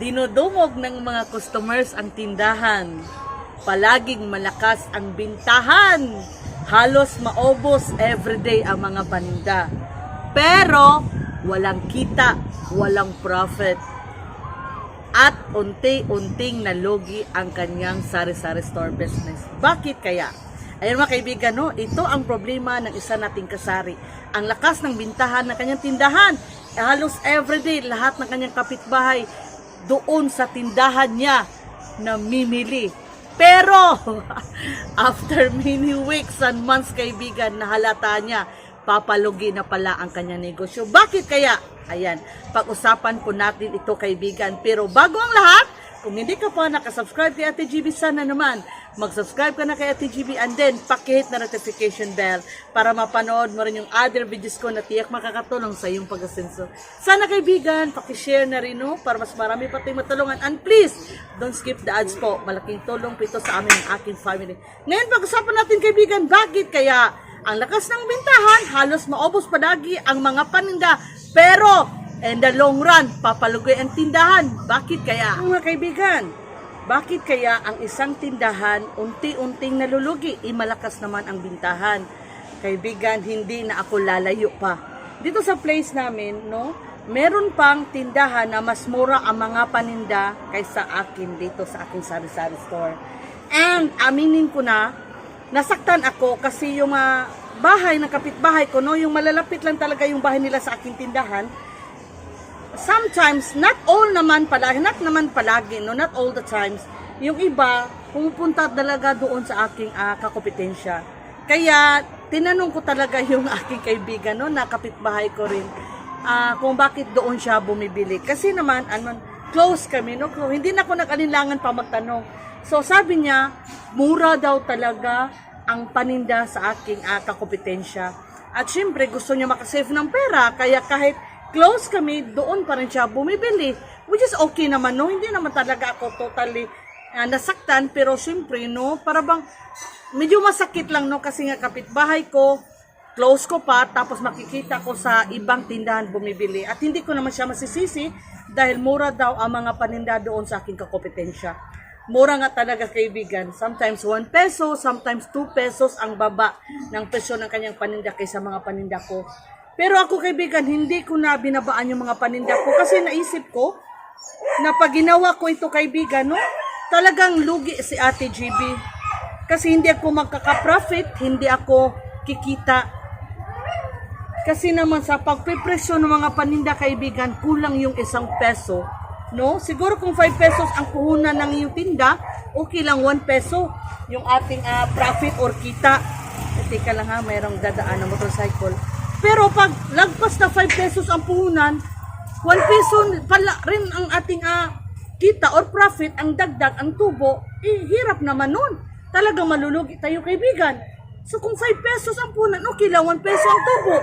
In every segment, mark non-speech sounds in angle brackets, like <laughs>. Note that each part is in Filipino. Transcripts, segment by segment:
Dinudumog ng mga customers ang tindahan. Palaging malakas ang bintahan. Halos maubos everyday ang mga paninda. Pero walang kita, walang profit. At unti-unting nalugi ang kanyang sari-sari store business. Bakit kaya? Ayan mga kaibigan, no? ito ang problema ng isa nating kasari. Ang lakas ng bintahan ng kanyang tindahan. Halos everyday, lahat ng kanyang kapitbahay doon sa tindahan niya na mimili. Pero, <laughs> after many weeks and months, kaibigan, nahalata niya, papalugi na pala ang kanyang negosyo. Bakit kaya? Ayan, pag-usapan po natin ito, kaibigan. Pero bago ang lahat, kung hindi ka pa nakasubscribe kay Ate GB, sana naman mag-subscribe ka na kay Ate GB and then pakihit na notification bell para mapanood mo rin yung other videos ko na tiyak makakatulong sa iyong pag-asenso. Sana kaibigan, pakishare na rin no, para mas marami pa tayong matulungan. And please, don't skip the ads po. Malaking tulong po ito sa amin ng aking family. Ngayon, pag-usapan natin kaibigan, bakit kaya ang lakas ng bintahan, halos maubos padagi ang mga paninda. Pero, in the long run, papalugoy ang tindahan. Bakit kaya? Mga kaibigan, bakit kaya ang isang tindahan unti-unting nalulugi, imalakas naman ang bintahan? Kaibigan, hindi na ako lalayo pa. Dito sa place namin, no, meron pang tindahan na mas mura ang mga paninda kaysa akin dito sa aking sari-sari store. And aminin ko na, nasaktan ako kasi yung ah, bahay ng kapitbahay ko, no, yung malalapit lang talaga yung bahay nila sa aking tindahan, sometimes, not all naman palagi, not naman palagi, no, not all the times, yung iba, pumupunta talaga doon sa aking uh, kakompetensya. Kaya, tinanong ko talaga <laughs> yung aking kaibigan, no, na kapitbahay ko rin, ah, kung bakit doon siya bumibili. Kasi naman, ano, close kami, no, hindi na ako nakalinlangan pa magtanong. So, sabi niya, mura daw talaga ang paninda sa aking uh, kakompetensya. At syempre, gusto niya makasave ng pera, kaya kahit close kami, doon pa rin siya bumibili. Which is okay naman, no? Hindi naman talaga ako totally ah, nasaktan, pero syempre, no? Para bang, medyo masakit lang, no? Kasi nga kapitbahay ko, close ko pa, tapos makikita ko sa ibang tindahan bumibili. At hindi ko naman siya masisisi, dahil mura daw ang mga paninda doon sa aking kakompetensya. Mura nga talaga kaibigan. Sometimes 1 peso, sometimes 2 pesos ang baba ng presyo ng kanyang paninda kaysa mga paninda ko. Pero ako kaibigan, hindi ko na binabaan yung mga paninda ko kasi naisip ko na pag ginawa ko ito kaibigan, no, talagang lugi si Ate GB. Kasi hindi ako magkaka-profit, hindi ako kikita. Kasi naman sa pagpipresyo ng mga paninda kaibigan, kulang yung isang peso. No? Siguro kung 5 pesos ang puhunan ng iyong tinda, okay lang 1 peso yung ating ah, profit or kita. Eh, teka lang ha, mayroong dadaan na motorcycle. Pero pag lagpas na 5 pesos ang puhunan, 1 peso pala rin ang ating ah, kita or profit, ang dagdag, ang tubo, eh, hirap naman nun. Talagang malulugi tayo kaibigan. So kung 5 pesos ang puhunan, okay lang, 1 peso ang tubo.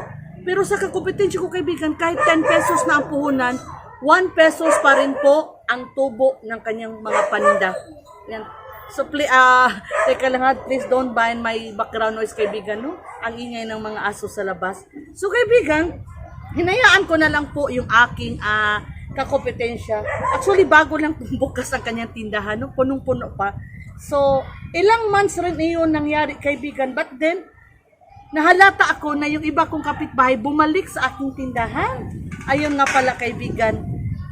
Pero sa kakompetensya ko kaibigan, kahit 10 pesos na ang puhunan, 1 pesos pa rin po ang tubo ng kanyang mga paninda. Yan. So, pli, ah, teka lang ha, please don't mind my background noise kaibigan, no? Ang ingay ng mga aso sa labas. So, kaibigan, hinayaan ko na lang po yung aking ah, kakompetensya. Actually, bago lang <laughs> bukas ang kanyang tindahan, no? Punong-puno pa. So, ilang months rin iyon nangyari, kaibigan. But then, nahalata ako na yung iba kong kapitbahay bumalik sa aking tindahan. Ayun nga pala kaibigan,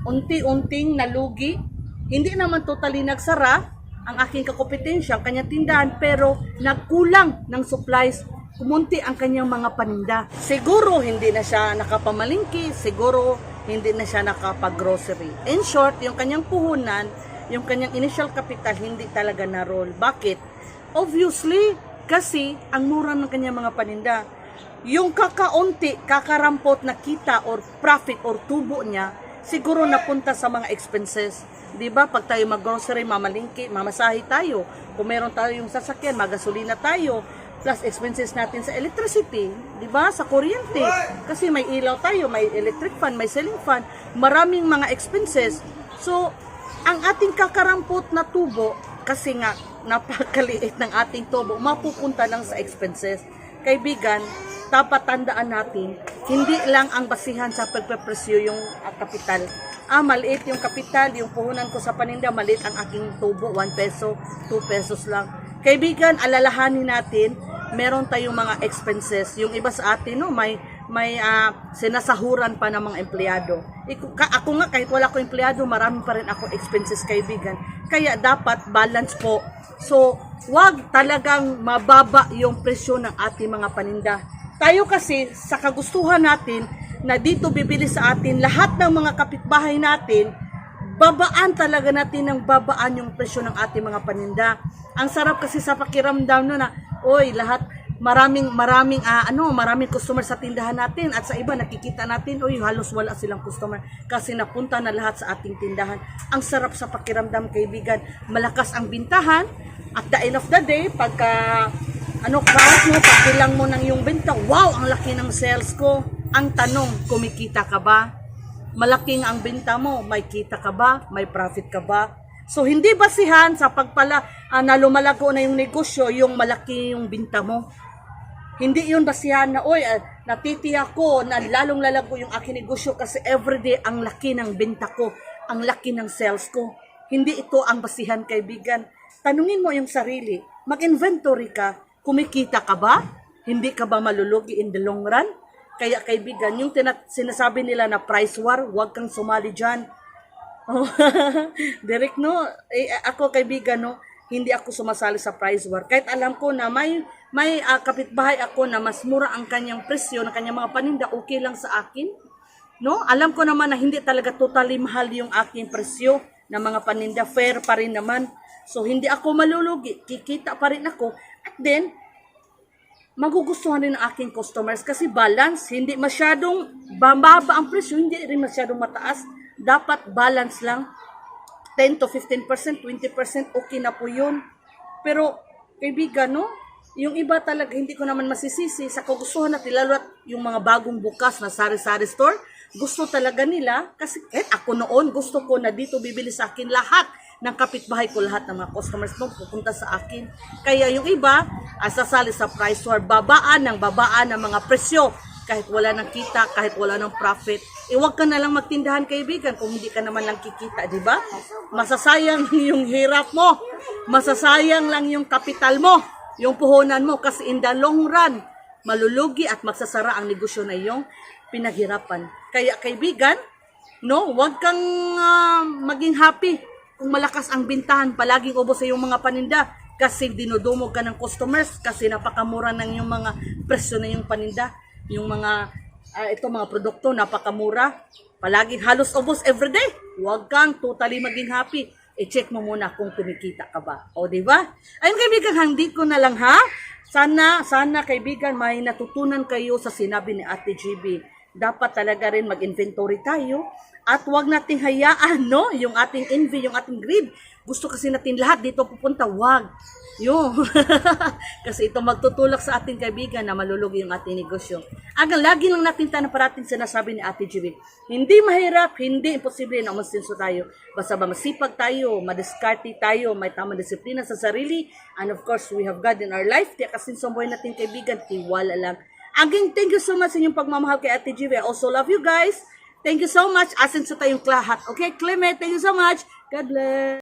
unti-unting nalugi. Hindi naman totally nagsara ang aking kakompetensya, ang kanyang tindahan, pero nagkulang ng supplies, kumunti ang kanyang mga paninda. Siguro hindi na siya nakapamalingki, siguro hindi na siya nakapag-grocery. In short, yung kanyang puhunan, yung kanyang initial capital, hindi talaga na-roll. Bakit? Obviously, kasi ang mura ng kanyang mga paninda. Yung kakaunti, kakarampot na kita or profit or tubo niya, siguro napunta sa mga expenses. 'Di ba? Pag tayo mag-grocery, mamalingki, mamasahe tayo. Kung meron tayong sasakyan, magasolina tayo. Plus expenses natin sa electricity, 'di ba? Sa kuryente. Kasi may ilaw tayo, may electric fan, may ceiling fan, maraming mga expenses. So, ang ating kakarampot na tubo, kasi nga <laughs> napakaliit ng ating tubo, mapupunta lang sa expenses. Kaibigan, dapat tandaan natin, hindi lang ang basihan sa pagpepresyo yung ah, kapital. Ah, maliit yung kapital, yung puhunan ko sa paninda, maliit ang aking tubo, 1 peso, 2 pesos lang. Kaibigan, alalahanin natin, meron tayong mga expenses. Yung iba sa atin, no, may may ah, sinasahuran pa ng mga empleyado. Iku- ka- ako nga, kahit wala ko empleyado, marami pa rin ako expenses, kaibigan. Kaya dapat balance po. So, wag talagang mababa yung presyo ng ating mga paninda. Tayo kasi, sa kagustuhan natin, na dito bibili sa atin, lahat ng mga kapitbahay natin, babaan talaga natin ng babaan yung presyo ng ating mga paninda. Ang sarap kasi sa pakiramdam no na, oy, lahat maraming maraming ah, ano, maraming customer sa tindahan natin at sa iba nakikita natin, oy, halos wala silang customer kasi napunta na lahat sa ating tindahan. Ang sarap sa pakiramdam, kaibigan. Malakas ang bintahan at the end of the day, pagka ano count mo, pagbilang mo ng yung benta, wow, ang laki ng sales ko. Ang tanong, kumikita ka ba? malaking ang benta mo, may kita ka ba, may profit ka ba. So hindi basihan sa pagpala ah, na lumalago na yung negosyo, yung malaki yung binta mo. Hindi yun basihan na, oy, ah, natitiyak ko na lalong lalago yung aking negosyo kasi everyday ang laki ng benta ko, ang laki ng sales ko. Hindi ito ang basihan, kaibigan. Tanungin mo yung sarili, mag-inventory ka, kumikita ka ba? Hindi ka ba malulugi in the long run? Kaya kaibigan, yung tina- sinasabi nila na price war, huwag kang sumali dyan. Oh, <laughs> Derek, no, eh, ako kaibigan, no, hindi ako sumasali sa price war. Kahit alam ko na may, may ah, kapitbahay ako na mas mura ang kanyang presyo ng kanyang mga paninda, okay lang sa akin. No, alam ko naman na hindi talaga totally mahal yung aking presyo ng mga paninda, fair pa rin naman. So, hindi ako malulugi, kikita pa rin ako. At then, magugustuhan din ng aking customers kasi balance, hindi masyadong baba ang presyo, hindi rin masyadong mataas. Dapat balance lang. 10 to 15%, 20%, okay na po yun. Pero, kaibigan, no? Yung iba talaga, hindi ko naman masisisi sa kagustuhan natin, lalo at yung mga bagong bukas na sari-sari store, gusto talaga nila, kasi kahit ako noon, gusto ko na dito bibili sa akin lahat ng kapitbahay ko, lahat ng mga customers mo pupunta sa akin. Kaya yung iba, ah, sasali sa price war, babaan ng babaan ng mga presyo, kahit wala ng kita, kahit wala ng profit. Eh, wag ka na lang magtindahan, kaibigan, kung hindi ka naman lang kikita, di ba? Masasayang <laughs> yung hirap mo. Masasayang lang yung kapital mo, yung puhunan mo, kasi in the long run, malulugi at magsasara ang negosyo na iyong pinaghirapan. Kaya, kaibigan, no, wag kang ah, maging happy kung malakas ang bintahan, palaging ubos sa iyong mga paninda kasi dinudumog ka ng customers kasi napakamura ng yung mga presyo na yung paninda. Yung mga ah, ito mga produkto napakamura. Palaging halos ubos everyday. Huwag kang totally maging happy. I-check mo muna kung kumikita ka ba. O di ba? Ayun kaibigan hindi ko na lang ha? Sana sana kaibigan may natutunan kayo sa sinabi ni Ate GB dapat talaga rin mag-inventory tayo at wag nating hayaan no? Yung ating envy yung ating greed. Gusto kasi natin lahat dito pupunta wag yun. <laughs> Kasi ito magtutulak sa ating kaibigan na malulugi yung ating negosyo. Agang lagi lang natin tanong parating sinasabi ni Ate Jibi hindi mahirap hindi imposible na umasinso tayo. Basta ba masipag tayo madiskarte tayo may tamang disiplina sa sarili. And of course we have God in our life. Kaya kasi sa buhay natin kaibigan tiwala lang. Again, thank you so much sa inyong pagmamahal kay Ate Jive. I also love you guys. Thank you so much. Asin sa tayong lahat. Okay, Clement, thank you so much. God bless.